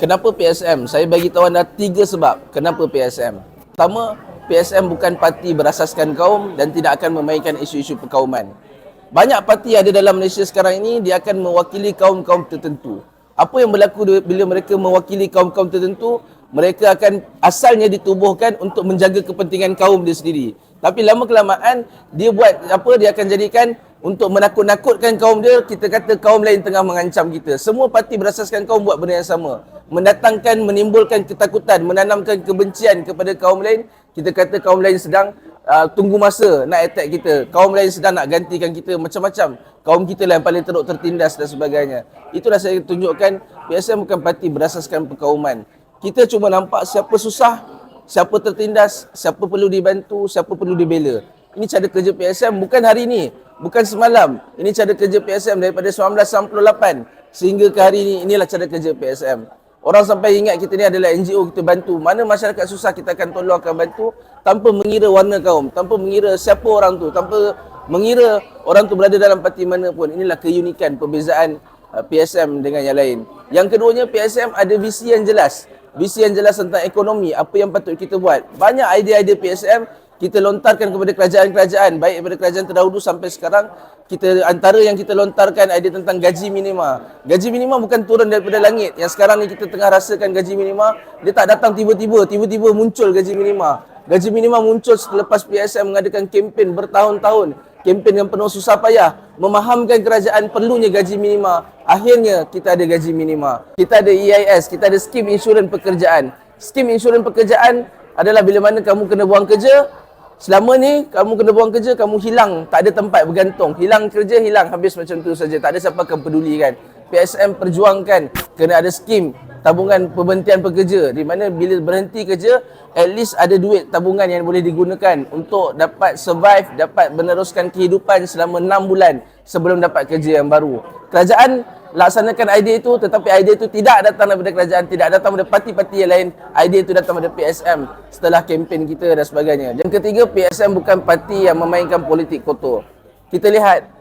Kenapa PSM? Saya bagi tahu anda tiga sebab kenapa PSM. Pertama, PSM bukan parti berasaskan kaum dan tidak akan memainkan isu-isu perkauman. Banyak parti ada dalam Malaysia sekarang ini dia akan mewakili kaum-kaum tertentu. Apa yang berlaku bila mereka mewakili kaum-kaum tertentu? Mereka akan asalnya ditubuhkan untuk menjaga kepentingan kaum dia sendiri. Tapi lama kelamaan dia buat apa dia akan jadikan untuk menakut-nakutkan kaum dia kita kata kaum lain tengah mengancam kita. Semua parti berasaskan kaum buat benda yang sama. Mendatangkan menimbulkan ketakutan, menanamkan kebencian kepada kaum lain. Kita kata kaum lain sedang uh, tunggu masa nak attack kita. Kaum lain sedang nak gantikan kita macam-macam. Kaum kita lah yang paling teruk tertindas dan sebagainya. Itulah saya tunjukkan PSM bukan parti berasaskan perkauman. Kita cuma nampak siapa susah, siapa tertindas, siapa perlu dibantu, siapa perlu dibela. Ini cara kerja PSM bukan hari ini, bukan semalam. Ini cara kerja PSM daripada 1998 sehingga ke hari ini inilah cara kerja PSM. Orang sampai ingat kita ni adalah NGO kita bantu. Mana masyarakat susah kita akan tolong akan bantu tanpa mengira warna kaum, tanpa mengira siapa orang tu, tanpa mengira orang tu berada dalam parti mana pun. Inilah keunikan perbezaan uh, PSM dengan yang lain. Yang keduanya PSM ada visi yang jelas visi yang jelas tentang ekonomi, apa yang patut kita buat. Banyak idea-idea PSM kita lontarkan kepada kerajaan-kerajaan, baik daripada kerajaan terdahulu sampai sekarang, kita antara yang kita lontarkan idea tentang gaji minima. Gaji minima bukan turun daripada langit. Yang sekarang ni kita tengah rasakan gaji minima, dia tak datang tiba-tiba, tiba-tiba muncul gaji minima. Gaji minima muncul selepas PSM mengadakan kempen bertahun-tahun. Kempen yang penuh susah payah memahamkan kerajaan perlunya gaji minima. Akhirnya kita ada gaji minima. Kita ada EIS kita ada skim insurans pekerjaan. Skim insurans pekerjaan adalah bila mana kamu kena buang kerja selama ni kamu kena buang kerja kamu hilang. Tak ada tempat bergantung. Hilang kerja hilang habis macam tu saja. Tak ada siapa akan peduli kan. PSM perjuangkan. Kena ada skim tabungan pemberhentian pekerja. Di mana bila berhenti kerja at least ada duit tabungan yang boleh digunakan untuk dapat survive dapat meneruskan kehidupan selama 6 bulan sebelum dapat kerja yang baru. Kerajaan laksanakan idea itu tetapi idea itu tidak datang daripada kerajaan tidak datang daripada parti-parti yang lain. Idea itu datang daripada PSM setelah kempen kita dan sebagainya. Yang ketiga PSM bukan parti yang memainkan politik kotor. Kita lihat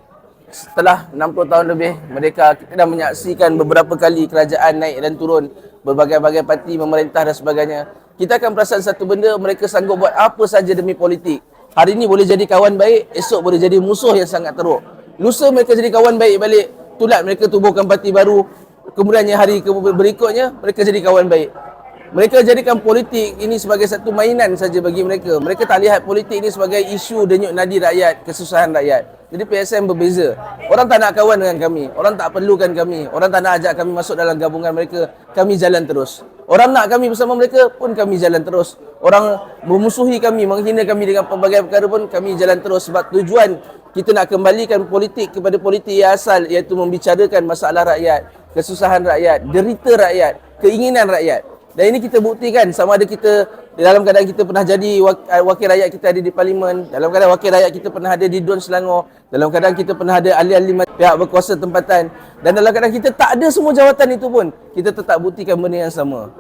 setelah 60 tahun lebih mereka kita dah menyaksikan beberapa kali kerajaan naik dan turun. Berbagai-bagai parti memerintah dan sebagainya. Kita akan perasan satu benda mereka sanggup buat apa saja demi politik. Hari ini boleh jadi kawan baik esok boleh jadi musuh yang sangat teruk. Lusa mereka jadi kawan baik balik tulat mereka tubuhkan parti baru. Kemudiannya hari berikutnya mereka jadi kawan baik mereka jadikan politik ini sebagai satu mainan saja bagi mereka. Mereka tak lihat politik ini sebagai isu denyut nadi rakyat, kesusahan rakyat. Jadi PSM berbeza. Orang tak nak kawan dengan kami. Orang tak perlukan kami. Orang tak nak ajak kami masuk dalam gabungan mereka. Kami jalan terus. Orang nak kami bersama mereka pun kami jalan terus. Orang memusuhi kami, menghina kami dengan pelbagai perkara pun kami jalan terus. Sebab tujuan kita nak kembalikan politik kepada politik yang asal iaitu membicarakan masalah rakyat, kesusahan rakyat, derita rakyat, keinginan rakyat. Dan ini kita buktikan sama ada kita dalam keadaan kita pernah jadi eh, wakil rakyat kita ada di parlimen, dalam keadaan wakil rakyat kita pernah ada di Dun Selangor, dalam keadaan kita pernah ada ahli-ahli pihak berkuasa tempatan dan dalam keadaan kita tak ada semua jawatan itu pun, kita tetap buktikan benda yang sama.